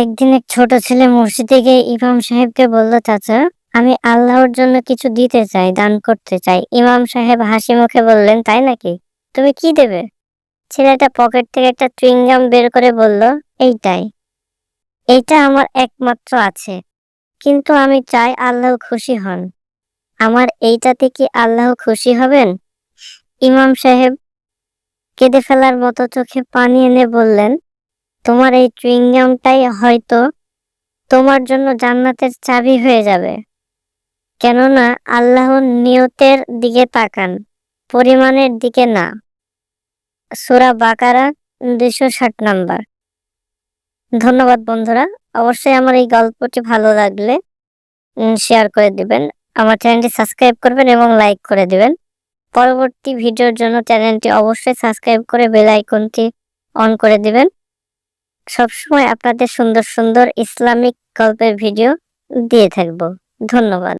একদিন এক ছোট ছেলে মসজিদে গিয়ে ইমাম সাহেবকে বলল, চাচা, আমি আল্লাহর জন্য কিছু দিতে চাই, দান করতে চাই। ইমাম সাহেব হাসি মুখে বললেন, তাই নাকি? তুমি কি দেবে? ছেলেটা পকেট থেকে একটা চুইংগাম বের করে বলল, এইটাই, এইটা আমার একমাত্র আছে, কিন্তু আমি চাই আল্লাহ খুশি হন। আমার এইটাতে কি আল্লাহ খুশি হবেন? ইমাম সাহেব কেঁদে ফেলার মতো চোখে পানি এনে বললেন তোমার এই চুইংগামটাই হয়তো তোমার জন্য জান্নাতের চাবি হয়ে যাবে। কেননা আল্লাহর নিয়তের দিকে তাকান, পরিমাণের দিকে না। সুরা বাকারা দুশো ষাট নাম্বার। ধন্যবাদ বন্ধুরা, অবশ্যই আমার এই গল্পটি ভালো লাগলে শেয়ার করে দিবেন, আমার চ্যানেলটি সাবস্ক্রাইব করবেন এবং লাইক করে দিবেন। পরবর্তী ভিডিওর জন্য চ্যানেলটি অবশ্যই সাবস্ক্রাইব করে বেল আইকনটি অন করে দিবেন। সবসময় আপনাদের সুন্দর সুন্দর ইসলামিক গল্পের ভিডিও দিয়ে থাকব। ধন্যবাদ।